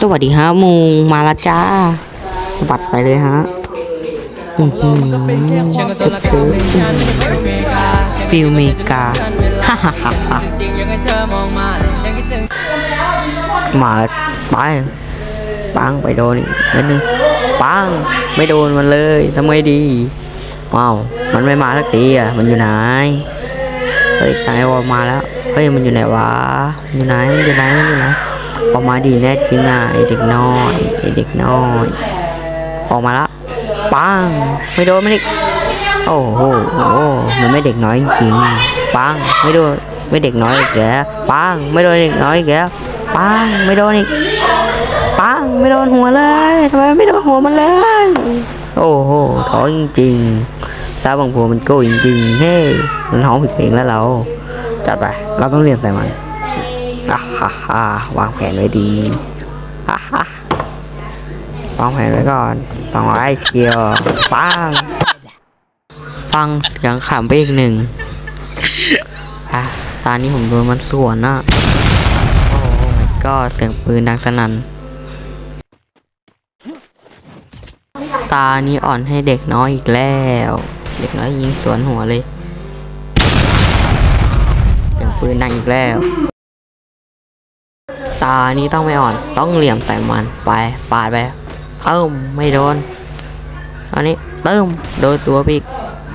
สวัสดีฮะมุงมาละจ้าบัดไปเลยฮะอื้อหือฟิลเมกาฮ่าฮ่าฮ่าฮ่ามาแล้วไปปังไปโดนอีกนิดนึงปังไม่โดนมันเลยทำไงดีว้าวมันไม่มาสักทีอะมันอยู่ไหนเฮ้ยตายวอมาแล้วเฮ้ยมันอยู่ไหนวะอยู่ไหนมันอยู่ไหนมันอยู่ไหน ออกมาดีแน่จริงอะไอเด็กน้อยไอเด็กน้อย ออกมาละปังไม่โดนไมันอีกโอ้โหโอ้มันไม่เด็กน้อยจริงปังไม่โดนไม่เด็กน้อยอีกแล้วปังไม่โดนเด็กน้อยอีกแล้วปังไม่โดนอีกปังไม่โดนหัวเลยทำไมไม่โดนหัวมันเลย โอ้โหท้อจริงๆซาบังผัวมันโก้จริงๆเฮ้มันร้องผิดเพลงแล้วเราจัดไปเราต้องเรียนใส่มัน อ่าฮ่าฮ่าวางแผนไว้ดีฮ่าฮ่าวางแผนไว้ก่อนสองร้อยเชียวปังฟังเสียงขำไปอีกหนึ่งอะตอนนี้ผมโดนมันสวนอะโอ้ my god เสียงปืนดังสนั่นตานี้อ่อนให้เด็กน้อยอีกแล้ว เด็กน้อยยิงสวนหัวเลยเสียงปืนดังอีกแล้ว ตานี้ต้องไม่อ่อน ต้องเหลี่ยมใส่มันไปปาดไปเติมไม่โดนตอนนี้เติมโดนตัวปีก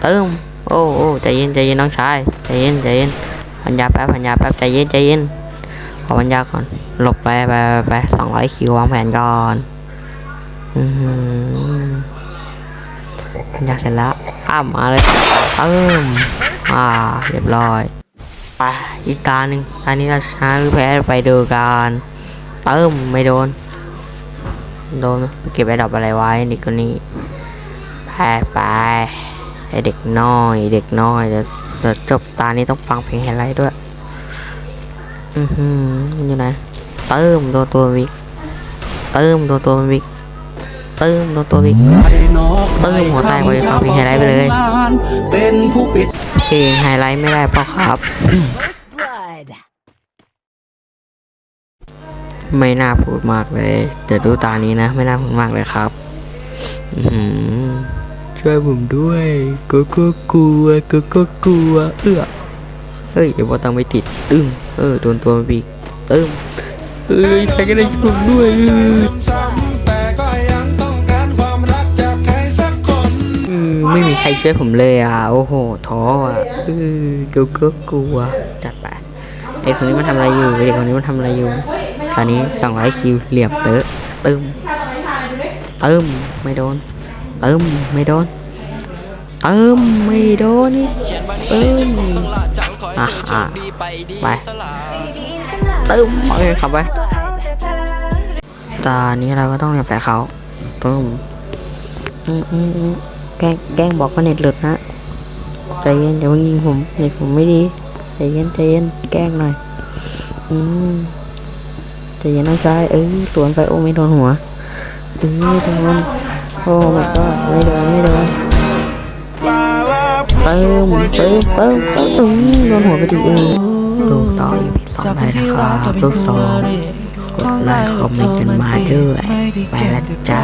เติมโอ้โอ้ใจเย็นใจเย็นน้องชายใจเย็นใจเย็นพันยาแป๊บพันยาแป๊บใจเย็นใจเย็นขอพันยาก่อนหลบไปไปไปไปสองร้อยคิววางแผนก่อนอือหือพันยาเสร็จแล้วอ้ามาเลยเติมอ่าเรียบร้อย ไปอีกตาหนึ่งตานี้เราชนะหรือแพ้ไปดูกันเติมไม่โดน โดนเก็บไอ้ดอกอะไรไว้เด็กคนนี้ไปไปไอเด็กน้อย เด็กน้อยเดี๋ยวเดี๋ยวจบตานี้ต้องฟังเพลงไฮไลท์ด้วย อือหืออยู่ไหนเติมโดนตัววิกเติมตัวมันวิก ติมโดนตัววิกเติมหัวแตกไปฟังเพลงไฮไลท์ไปเลยเป็นผู้ปิดเพลงไฮไลท์ไม่ได้เปล่าครับ First blood. ไม่น่าพูดมากเลยเดี๋ยวดูตานี้นะ ไม่น่าพูดมากเลยครับอือหือช่วยผมด้วยก็ก็กลัวก็ก็กลัวเอื้อเฮ้ยอย่าบอกตังไม่ติดตึ้งเออโดนตัวมันบีกตึ้งเอ้ยใครก็ได้ช่วยผมด้วย ไม่มีใครช่วยผมเลยอะ โอ้โห ท้ออะเออก็ก็กลัว จัดไปไอ้คนนี้มันทำอะไรอยู่ไอ้เด็กคนนี้มันทำอะไรอยู่ตอนนี้สองร้อยคิวเหลี่ยมเตอะตึมตึมไม่โดน เตึมไม่โดน เตึมไม่โดนนี่เตึมอะอะไปเตึมโอเคขับไปตอนนี้เราก็ต้องเหลี่ยมใส่เขาเตึมอืมอืมอืม แกล้งแกล้งบอกว่าเน็ตหลุดนะใจเย็นเดี๋ยวมึงยิงผมเน็ตผมไม่ดีใจเย็นใจเย็นแกล้งหน่อยอืมใจเย็นน้องชายเออสวนไปโอ้ไม่โดนหัวเออไม่โดนโอ้ไม่ก็ไม่โดนไม่โดนเติมเติมเติมเติมโดนหัวไปดิเออดูต่ออีพีสองได้นะครับลูกสองกดไลค์คอมเมนต์กันมาด้วยไปแล้วจ้า